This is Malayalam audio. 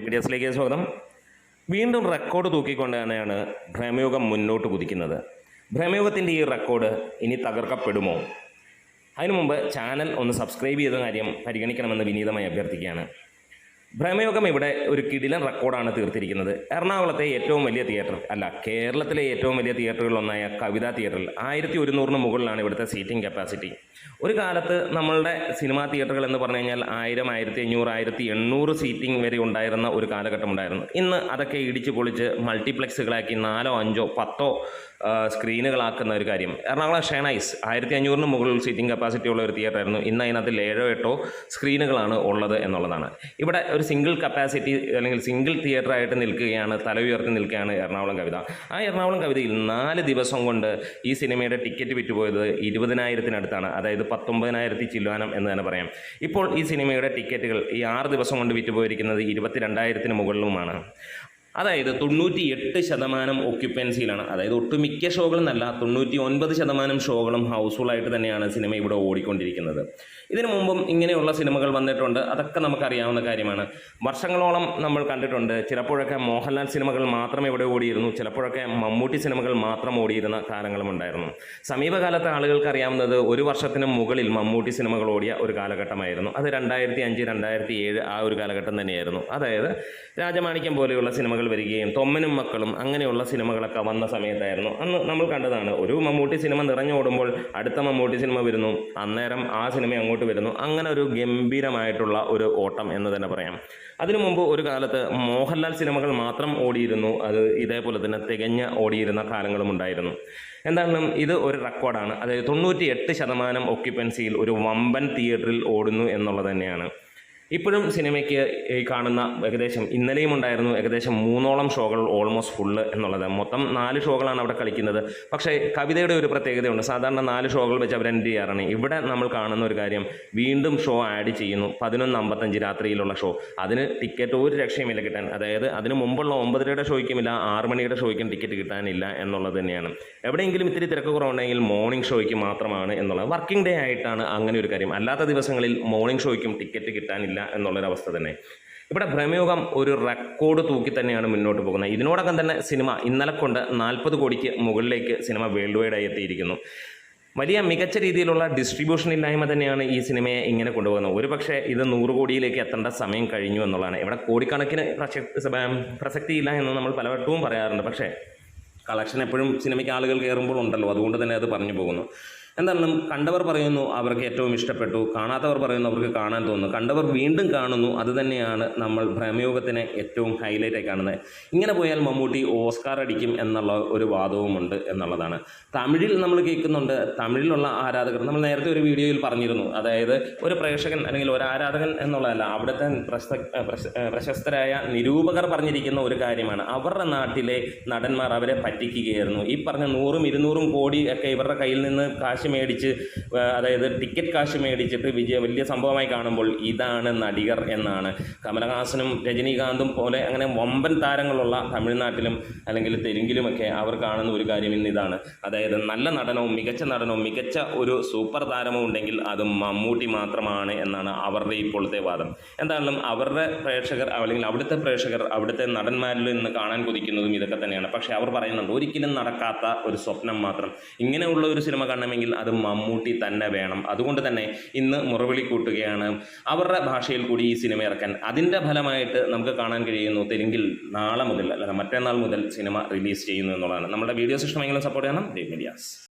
മീഡിയസിലേക്ക് സ്വാഗതം. വീണ്ടും റെക്കോർഡ് തൂക്കിക്കൊണ്ട് തന്നെയാണ് ഭ്രമയുഗം മുന്നോട്ട് കുതിക്കുന്നത്. ഭ്രമയുഗത്തിന്റെ ഈ റെക്കോർഡ് ഇനി തകർക്കപ്പെടുമോ? അതിനു മുമ്പ് ചാനൽ ഒന്ന് സബ്സ്ക്രൈബ് ചെയ്ത കാര്യം പരിഗണിക്കണമെന്ന് വിനീതമായി അഭ്യർത്ഥിക്കുകയാണ്. ഭ്രമയുഗം ഇവിടെ ഒരു കിടിലൻ റെക്കോർഡാണ് തീർത്തിരിക്കുന്നത്. എറണാകുളത്തെ ഏറ്റവും വലിയ തിയേറ്റർ അല്ല കേരളത്തിലെ ഏറ്റവും വലിയ തിയേറ്ററുകളിലൊന്നായ കവിതാ തിയേറ്ററിൽ ആയിരത്തി ഒരുന്നൂറിന് മുകളിലാണ് ഇവിടുത്തെ സീറ്റിംഗ് കപ്പാസിറ്റി ഒരു കാലത്ത് നമ്മളുടെ സിനിമാ തിയേറ്ററുകൾ എന്ന് പറഞ്ഞു കഴിഞ്ഞാൽ ആയിരം ആയിരത്തി അഞ്ഞൂറ് ആയിരത്തി എണ്ണൂറ് സീറ്റിംഗ് വരെ ഉണ്ടായിരുന്ന ഒരു കാലഘട്ടം ഉണ്ടായിരുന്നു. ഇന്ന് അതൊക്കെ ഇടിച്ച് പൊളിച്ച് മൾട്ടിപ്ലക്സുകളാക്കി നാലോ അഞ്ചോ പത്തോ സ്ക്രീനുകളാക്കുന്ന ഒരു കാര്യം. എറണാകുളം ഷെനൈസ് ആയിരത്തി അഞ്ഞൂറിന് മുകളിൽ സീറ്റിംഗ് കപ്പാസിറ്റി ഉള്ള ഒരു തിയേറ്റർ ആയിരുന്നു ഇന്ന് അതിനകത്ത് ഏഴോ എട്ടോ സ്ക്രീനുകളാണ് ഉള്ളത് എന്നുള്ളതാണ്. ഇവിടെ ഒരു സിംഗിൾ കപ്പാസിറ്റി അല്ലെങ്കിൽ സിംഗിൾ തിയേറ്റർ ആയിട്ട് നിൽക്കുകയാണ് തല ഉയർത്തി നിൽക്കുകയാണ് എറണാകുളം കവിത. ആ എറണാകുളം കവിതയിൽ നാല് ദിവസം കൊണ്ട് ഈ സിനിമയുടെ ടിക്കറ്റ് വിറ്റുപോയത് ഇരുപതിനായിരത്തിനടുത്താണ്. അതായത് പത്തൊമ്പതിനായിരത്തി ചില്ലുവാനം എന്ന് തന്നെ പറയാം. ഇപ്പോൾ ഈ സിനിമയുടെ ടിക്കറ്റുകൾ ഈ ആറ് ദിവസം കൊണ്ട് വിറ്റുപോയിരിക്കുന്നത് ഇരുപത്തിരണ്ടായിരത്തിന് മുകളിലുമാണ്. അതായത് തൊണ്ണൂറ്റി എട്ട് ശതമാനം ഒക്യുപ്പൻസിയിലാണ് അതായത് ഒട്ടുമിക്ക ഷോകളും നല്ല തൊണ്ണൂറ്റി ഒൻപത് ശതമാനം ഷോകളും ഹൗസ്ഫുള്ളായിട്ട് തന്നെയാണ് സിനിമ ഇവിടെ ഓടിക്കൊണ്ടിരിക്കുന്നത്. ഇതിനു മുമ്പും ഇങ്ങനെയുള്ള സിനിമകൾ വന്നിട്ടുണ്ട്. അതൊക്കെ നമുക്കറിയാവുന്ന കാര്യമാണ്. വർഷങ്ങളോളം നമ്മൾ കണ്ടിട്ടുണ്ട്. ചിലപ്പോഴൊക്കെ മോഹൻലാൽ സിനിമകൾ മാത്രം ഇവിടെ ഓടിയിരുന്നു? ചിലപ്പോഴൊക്കെ മമ്മൂട്ടി സിനിമകൾ മാത്രം ഓടിയിരുന്ന കാലങ്ങളും ഉണ്ടായിരുന്നു. സമീപകാലത്ത് ആളുകൾക്ക് അറിയാവുന്നത് ഒരു വർഷത്തിന് മുകളിൽ മമ്മൂട്ടി സിനിമകൾ ഓടിയ ഒരു കാലഘട്ടമായിരുന്നു. അത് രണ്ടായിരത്തി അഞ്ച് രണ്ടായിരത്തി ഏഴ് ആ ഒരു കാലഘട്ടം തന്നെയായിരുന്നു. അതായത് രാജമാണിക്യം പോലെയുള്ള സിനിമകൾ വരികയും തൊമ്മനും മക്കളും അങ്ങനെയുള്ള സിനിമകളൊക്കെ വന്ന സമയത്തായിരുന്നു. അന്ന് നമ്മൾ കണ്ടതാണ് ഒരു മമ്മൂട്ടി സിനിമ നിറഞ്ഞോടുമ്പോൾ അടുത്ത മമ്മൂട്ടി സിനിമ വരുന്നു അന്നേരം ആ സിനിമ അങ്ങോട്ട് വരുന്നു. അങ്ങനെ ഒരു ഗംഭീരമായിട്ടുള്ള ഒരു ഓട്ടം എന്ന് തന്നെ പറയാം. അതിനു മുമ്പ് ഒരു കാലത്ത് മോഹൻലാൽ സിനിമകൾ മാത്രം ഓടിയിരുന്നു അത് ഇതേപോലെ തന്നെ തികഞ്ഞ ഓടിയിരുന്ന കാലങ്ങളും ഉണ്ടായിരുന്നു. എന്താണെന്നും ഇത് ഒരു റെക്കോർഡാണ്. അതായത് തൊണ്ണൂറ്റി എട്ട് ശതമാനം ഒക്യുപ്പൻസിയിൽ ഒരു വമ്പൻ തിയേറ്ററിൽ ഓടുന്നു എന്നുള്ളത് തന്നെയാണ്. ഇപ്പോഴും സിനിമയ്ക്ക് ഈ കാണുന്ന ഏകദേശം ഇന്നലെയും ഉണ്ടായിരുന്നു ഏകദേശം മൂന്നോളം ഷോകൾ ഓൾമോസ്റ്റ് ഫുള്ള് എന്നുള്ളത്. മൊത്തം നാല് ഷോകളാണ് അവിടെ കളിക്കുന്നത്. പക്ഷേ കവിതയുടെ ഒരു പ്രത്യേകതയുണ്ട്. സാധാരണ നാല് ഷോകൾ വെച്ച് അവർ എൻഡ് ചെയ്യാറാണ്. ഇവിടെ നമ്മൾ കാണുന്ന ഒരു കാര്യം വീണ്ടും ഷോ ആഡ് ചെയ്യുന്നു. പതിനൊന്ന് അമ്പത്തഞ്ച് രാത്രിയിലുള്ള ഷോ അതിന് ടിക്കറ്റ് ഒരു രക്ഷയുമില്ല കിട്ടാൻ. അതായത് അതിന് മുമ്പുള്ള ഒമ്പതരയുടെ ഷോയ്ക്കുമില്ല ആറ് മണിയുടെ ഷോയ്ക്കും ടിക്കറ്റ് കിട്ടാനില്ല എന്നുള്ളത് തന്നെയാണ്. എവിടെയെങ്കിലും ഇത്തിരി തിരക്ക് കുറവുണ്ടെങ്കിൽ മോർണിംഗ് ഷോയ്ക്ക് മാത്രമാണ് എന്നുള്ളത്. വർക്കിംഗ് ഡേ ആയിട്ടാണ് അങ്ങനെ ഒരു കാര്യം. അല്ലാത്ത ദിവസങ്ങളിൽ മോർണിംഗ് ഷോയ്ക്കും ടിക്കറ്റ് കിട്ടാനില്ല എന്നുള്ളൊരവസ്ഥ തന്നെ. ഇവിടെ ഭ്രമയോഗം ഒരു റെക്കോർഡ് തൂക്കി തന്നെയാണ് മുന്നോട്ട് പോകുന്നത്. ഇതിനോടകം തന്നെ സിനിമ ഇന്നലെ കൊണ്ട് നാൽപ്പത് കോടിക്ക് മുകളിലേക്ക് സിനിമ വേൾഡ് വൈഡായി എത്തിയിരിക്കുന്നു. വലിയ മികച്ച രീതിയിലുള്ള ഡിസ്ട്രിബ്യൂഷൻ ഇല്ലായ്മ തന്നെയാണ് ഈ സിനിമയെ ഇങ്ങനെ കൊണ്ടുപോകുന്നത്. ഒരു പക്ഷേ ഇത് നൂറ് കോടിയിലേക്ക് എത്തേണ്ട സമയം കഴിഞ്ഞു എന്നുള്ളതാണ്. ഇവിടെ കോടിക്കണക്കിന് പ്രസക്തി പ്രസക്തിയില്ല എന്ന് നമ്മൾ പലവട്ടവും പറയാറുണ്ട്. പക്ഷേ കളക്ഷൻ എപ്പോഴും സിനിമയ്ക്ക് ആളുകൾ കയറുമ്പോൾ ഉണ്ടല്ലോ. അതുകൊണ്ട് തന്നെ അത് പറഞ്ഞു പോകുന്നു. എന്താണെങ്കിലും കണ്ടവർ പറയുന്നു അവർക്ക് ഏറ്റവും ഇഷ്ടപ്പെട്ടു. കാണാത്തവർ പറയുന്നു അവർക്ക് കാണാൻ തോന്നുന്നു. കണ്ടവർ വീണ്ടും കാണുന്നു. അത് തന്നെയാണ് നമ്മൾ ഭ്രമയോഗത്തിനെ ഏറ്റവും ഹൈലൈറ്റായി കാണുന്നത്. ഇങ്ങനെ പോയാൽ മമ്മൂട്ടി ഓസ്കാർ അടിക്കും എന്നുള്ള ഒരു വാദവുമുണ്ട് എന്നുള്ളതാണ്. തമിഴിൽ നമ്മൾ കേൾക്കുന്നുണ്ട്. തമിഴിലുള്ള ആരാധകർ നമ്മൾ നേരത്തെ ഒരു വീഡിയോയിൽ പറഞ്ഞിരുന്നു. അതായത് ഒരു പ്രേക്ഷകൻ അല്ലെങ്കിൽ ഒരു ആരാധകൻ എന്നുള്ളതല്ല അവിടുത്തെ പ്രശസ്ത പ്രശസ്തരായ നിരൂപകർ പറഞ്ഞിരിക്കുന്ന ഒരു കാര്യമാണ്. അവരുടെ നാട്ടിലെ നടന്മാർ അവരെ പറ്റിക്കുകയായിരുന്നു. ഈ പറഞ്ഞ നൂറും ഇരുന്നൂറും കോടി ഒക്കെ ഇവരുടെ കയ്യിൽ നിന്ന് കാശ് മേടിച്ച് അതായത് ടിക്കറ്റ് കാശ് മേടിച്ചിട്ട് വിജയ വലിയ സംഭവമായി കാണുമ്പോൾ ഇതാണ് നടികർ എന്നാണ്. കമലഹാസനും രജനീകാന്തും പോലെ അങ്ങനെ വമ്പൻ താരങ്ങളുള്ള തമിഴ്നാട്ടിലും അല്ലെങ്കിൽ തെലുങ്കിലുമൊക്കെ അവർ കാണുന്ന ഒരു കാര്യം ഇന്ന് ഇതാണ്. അതായത് നല്ല നടനവും മികച്ച നടനവും മികച്ച ഒരു സൂപ്പർ താരമോ ഉണ്ടെങ്കിൽ അത് മമ്മൂട്ടി മാത്രമാണ് എന്നാണ് അവരുടെ ഇപ്പോഴത്തെ വാദം. എന്തായാലും അവരുടെ പ്രേക്ഷകർ അല്ലെങ്കിൽ അവിടുത്തെ പ്രേക്ഷകർ അവിടുത്തെ നടന്മാരിൽ നിന്ന് കാണാൻ കൊതിക്കുന്നതും ഇതൊക്കെ തന്നെയാണ്. പക്ഷേ അവർ പറയുന്നുണ്ട് ഒരിക്കലും നടക്കാത്ത ഒരു സ്വപ്നം മാത്രം. ഇങ്ങനെയുള്ള ഒരു സിനിമ കാണണമെങ്കിൽ അത് മമ്മൂട്ടി തന്നെ വേണം. അതുകൊണ്ട് തന്നെ ഇന്ന് മുറവിളി കൂട്ടുകയാണ്. അവരുടെ ഭാഷയിൽ കൂടി ഈ സിനിമ ഇറക്കാൻ. അതിന്റെ ഫലമായിട്ട് നമുക്ക് കാണാൻ കഴിയുന്നു തെലുങ്കിൽ നാളെ മുതൽ അല്ല മറ്റന്നാൾ മുതൽ സിനിമ റിലീസ് ചെയ്യുന്നു എന്നുള്ളതാണ്. നമ്മുടെ വീഡിയോസ് ഇഷ്ടമെങ്കിലും സപ്പോർട്ട് ചെയ്യണം. മീഡിയാസ്.